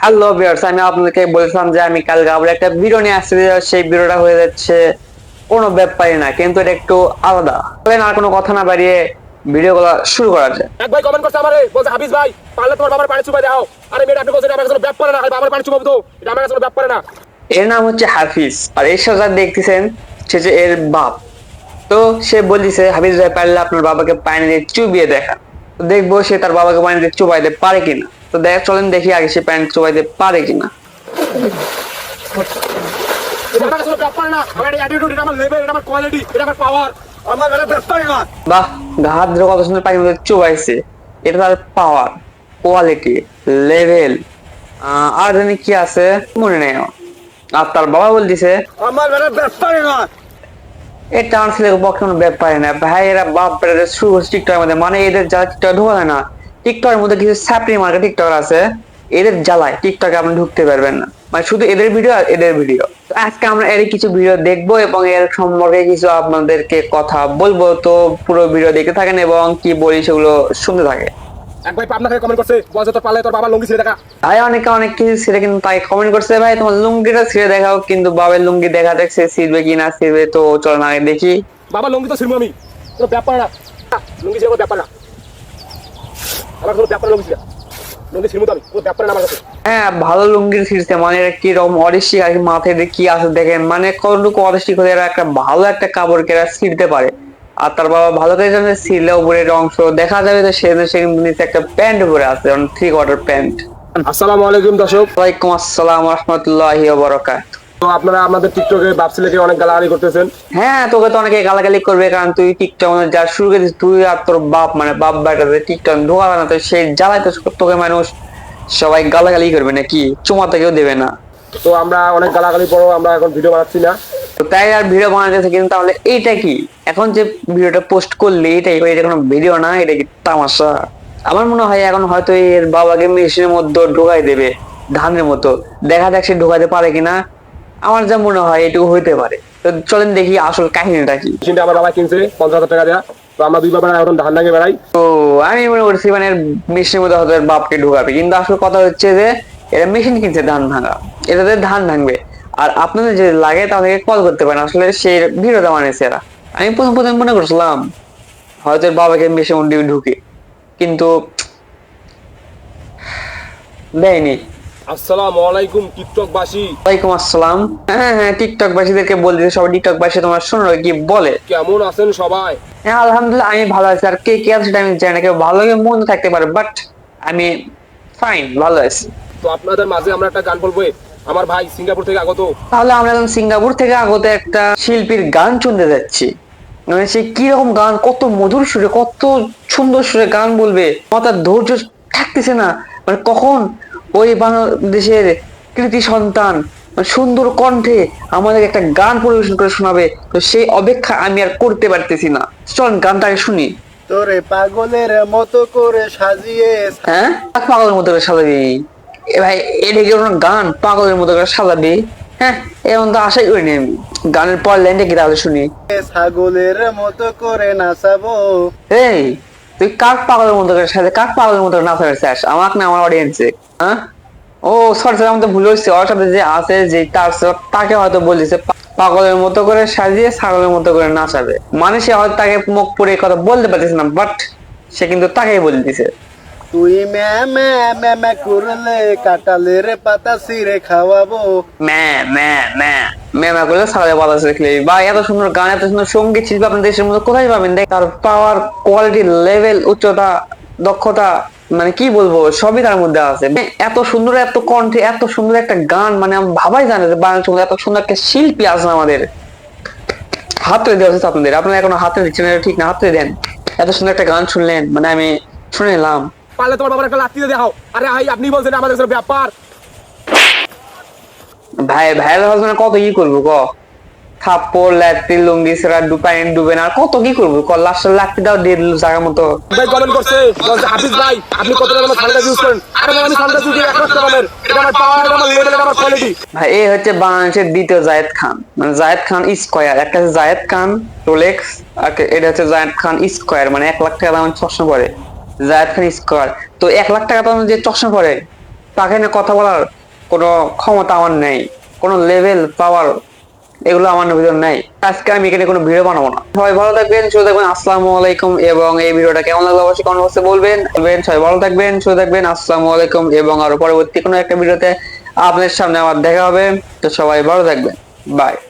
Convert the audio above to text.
Hello viewers আমি আপনাদেরকে বলেছিলাম যে আমি কালকে আবার একটা ভিডিও নিয়ে আসছি সেই ভিডিওটা হয়ে যাচ্ছে কোনো ব্যাপারই না কিন্তু এটা একটু আলাদা। আর কোনো কথা না বাড়িয়ে ভিডিওগুলো শুরু করা যায় এক ভাই কমেন্ট করছে আমারে বলছে হাফিজ ভাই পারলে তোমার বাবার পানি চুপাই দাও। আরে মেয়েটা আপনি বলছেন আমার কাছে ব্যাপ করে না বাবার পানি চুপাবো তো। এটা আমার কাছে ব্যাপ করে না। এর নাম হচ্ছে হাফিজ আর এর সাথে দেখতেছেন সে যে এর বাপ। তো সে বলতেছে হাফিজ ভাই পারলে আপনার বাবাকে পানি দিয়ে চুবিয়ে দেখা দেখব সে তার বাবাকে পানি দিয়ে চুবাইতে পারে কিনা। তো দেখ, চলেন দেখি আগে সে পানি চুবাইতে পারে কিনা। বাহ হাত কত সুন্দর এটা পাওয়ার কোয়ালিটি লেভেল আর কি আছে, মনে নেই আর তার বাবা বলতেছে, আমার এটা আমার ছেলেকে কোনো ব্যাপার না। ভাই, এরা বাপ শুরু করছে টিকটকের মধ্যে। মানে এদের যারা টিকটক ঢোকা না। টিকটকের মধ্যে কিছু স্যাপরি মার্কা টিকটক আছে। এদের জ্বালায় টিকটকে আপনি ঢুকতে পারবেন না। মানে শুধু এদের ভিডিও আর এদের ভিডিও। আজকে আমরা এর কিছু ভিডিও দেখব এবং এর সম্পর্কে কিছু আপনাদেরকে কথা বলব। তো পুরো ভিডিও দেখতে থাকেন এবং কি বলি সেগুলো শুনতে থাকে এক ভাই পাবনা থেকে কমেন্ট করছে তোর পারলে তোর বাবার লঙ্গি ছেড়ে দেখা। ভাই অনেকে অনেক কিছু ছেড়ে কিন্তু তাই কমেন্ট করছে ভাই তোমার লুঙ্গিটা ছেড়ে দেখাও কিন্তু বাবার লুঙ্গি দেখা দেখছে ছিড়বে কি না ছিড়বে তো চলো না দেখি। বাবার লঙ্গি তো ছিড়বো আমি। তোর ব্যাপ করে না। লঙ্গি ছিড়বো ব্যাপ করে না। আমার কোনো ব্যাপ করে লঙ্গি ছিড়া। লঙ্গি আমি কোনো ব্যাপ না আমার কাছে। হ্যাঁ ভালো লুঙ্গি ছিঁড়ছে মানে এরা কি রকম অরিস্টিক আর কি মাথায় কি আছে দেখেন মানে কতটুকু অরিস্টিক হলে এরা একটা ভালো একটা কাপড় কেরা ছিঁড়তে পারে। আর তার বাবা ভালো করে জানে ছিঁড়লে উপরের অংশ। দেখা যাবে তো সে সে কিন্তু নিচে একটা প্যান্ট পরে আছে থ্রি কোয়ার্টার প্যান্ট আসসালামু আলাইকুম দর্শক। ওয়ালাইকুম আসসালাম রহমতুল্লাহি বরকাত তো আপনারা আমাদের টিকটকে বাপ ছেলেকে অনেক গালাগালি করতেছেন। হ্যাঁ তোকে তো অনেকে গালাগালি করবে কারণ তুই টিকটক যা শুরু করেছিস তুই আর তোর বাপ মানে বাপ বেটাতে টিকটক ঢোকাবে না তো সেই জ্বালায় তো তোকে মানুষ সবাই গালাগালি করবে নাকি? চুমা কেউ দেবে না। তো আমরা অনেক গালাগালি পরও আমরা এখন ভিডিও বানাচ্ছি না। তো তাই আর ভিডিও বানাতেছে কিন্তু তাহলে এইটা কি? এখন যে ভিডিওটা পোস্ট করলে এটাই এটা কোনো ভিডিও না এটা কি তামাশা? আমার মনে হয় এখন হয়তো এর বাবাকে মেশিনের মধ্যে ঢোকাই দেবে ধানের মতো। দেখা যাক সে ঢোকাতে পারে কিনা। আমার যা মনে হয় এটুকু হইতে পারে। তো চলেন দেখি আসল কাহিনীটা কি। মেশিনটা আমার বাবা কিনছে পঞ্চাশ হাজার টাকা দেওয়া তো আমরা দুই বাবা এখন ধান দাঙ্গে বেড়াই। তো আমি মনে করছি মানে মেশিনের মধ্যে হয়তো বাপকে ঢোকাবে কিন্তু আসল কথা হচ্ছে যে এরা মেশিন কিনছে ধান ভাঙা। এটাতে ধান ভাঙবে। আর আপনাদের যদি লাগে তাদেরকে কল করতে পারেন। আসলে সেই ভিডিওটা বানিয়েছে এরা। আমি প্রথম প্রথম মনে করছিলাম হয়তো এর বাবাকে মেশিন মধ্যে ঢুকে। কিন্তু দেয়নি। আসসালামু আলাইকুম টিকটক বাসী ওয়ালাইকুম আসসালাম। হ্যাঁ হ্যাঁ টিকটক বাসীদেরকে বলতেছে সবাই টিকটক বাসী তোমার শোনো কি বলে। কেমন আছেন সবাই? হ্যাঁ আলহামদুলিল্লাহ আমি ভালো আছি। আর কে কে আছে সেটা আমি জানি না। কেউ ভালো মন্দ থাকতে পারে বাট আমি ফাইন ভালো আছি। তো আপনাদের মাঝে আমরা একটা গান বলব আমার ভাই সিঙ্গাপুর থেকে আগত। তাহলে আমরা এখন সিঙ্গাপুর থেকে আগত একটা শিল্পীর গান শুনতে যাচ্ছি। মানে সে কীরকম গান কত মধুর সুরে কত সুন্দর সুরে গান বলবে আমার তার ধৈর্য থাকতেছে না। মানে কখন ওই বাংলাদেশের কৃতি সন্তান মানে সুন্দর কণ্ঠে আমাদের একটা গান পরিবেশন করে শোনাবে তো সেই অপেক্ষা আমি আর করতে পারতেছি না। চল গানটা আগে শুনি। তোরে পাগলের মতো করে সাজিয়ে হ্যাঁ? পাগলের মতো করে সাজাবি। এ ভাই এটা কি কোনো গান পাগলের মতো করে সাজাবি হ্যাঁ এমন তো আশাই করিনি আমি গানের পর লাইনটা কি তাহলে শুনি। ছাগলের মতো করে নাচাবো। এই তুই কাক পাগলের মতো করে সাজে কাক পাগলের মতো নাচাবে চাস? আমাকে না আমার অডিয়েন্সে হ্যাঁ? ও সরি সরি আমার তো ভুল হচ্ছে ওর সাথে যে আছে যে তার তাকে হয়তো বলেছে পাগলের মতো করে সাজিয়ে ছাগলের মতো করে নাচাবে। মানে সে হয়তো তাকে মুখ পুরে কথা বলতে পারতেছে না বাট সে কিন্তু তাকেই বলে দিছে। তুই ম্যা ম্যা ম্যা ম্যা করলে কাটালের পাতা ছিঁড়ে খাওয়াবো। ম্যা ম্যা ম্যা ম্যা ম্যা করলে সারা বাতাস দেখলে বা এত সুন্দর গান, এত সুন্দর সংগীত শিল্পী আপনার দেশের মধ্যে কোথায় পাবেন? দেখ, তার পাওয়ার কোয়ালিটি লেভেল উচ্চতা, দক্ষতা মানে কি বলব, সবই তার মধ্যে আছে। এত সুন্দর, এত কণ্ঠে, এত সুন্দর একটা গান মানে ভাবাই জানে মধ্যে এত সুন্দর একটা শিল্পী আছে আমাদের। হাতে দেওয়া উচিত আপনাদের। আপনারা এখনও হাতে দিচ্ছেন ঠিক না হাতে দেন। এত সুন্দর একটা গান শুনলেন মানে আমি শুনে নিলাম। পারলে তোমার বাবার একটা লাত্তি দেখাও। আরে ভাই আপনি বলছেন আমাদের কাছে ব্যাপার। ভাই ভাইয়ের হাজবেন্ড কত কি করব ক? থাপ্পড় লাত্তি লুঙ্গি সেরা ডুপাইন ডুবে না কত কি করব ক? লাস্টের লাত্তি দাও দিয়ে দিল জায়গা মতো। ভাই কমেন্ট করছে। বলছে হাফিজ ভাই আপনি কত টাকা সানিটাইজ ইউজ করেন? আরে ভাই আমি সানিটাইজ ইউজ এক রাখতে পারেন এটা আমার পাওয়ার এটা আমার লেভেল এটা আমার কোয়ালিটি ভাই এই হচ্ছে বাংলাদেশের দ্বিতীয় জায়েদ খান। মানে জায়েদ খান স্কোয়ার। একটা হচ্ছে জায়েদ খান রোলেক্স আর এটা হচ্ছে জায়েদ খান স্কোয়ার। মানে এক লাখ টাকা দামের চশমা পরে। জায়দ খান স্কোয়ার। তো এক লাখ টাকা তো যে চশমা পরে তাকে নিয়ে কথা বলার কোনো ক্ষমতা আমার নেই, কোনো লেভেল পাওয়ার এগুলো আমার ভিতর নেই। আজকে আমি এখানে কোনো ভিডিও বানাবো না। সবাই ভালো থাকবেন শুধু থাকবেন, আসসালামু আলাইকুম, এবং এই ভিডিওটা কেমন লাগল অবশ্যই কমেন্ট বক্সে বলবেন। বলবেন, সবাই ভালো থাকবেন শুধু থাকবেন, আসসালামু আলাইকুম, এবং আরও পরবর্তী কোনো একটা ভিডিওতে আপনাদের সামনে আমার দেখা হবে। তো সবাই ভালো থাকবেন। বাই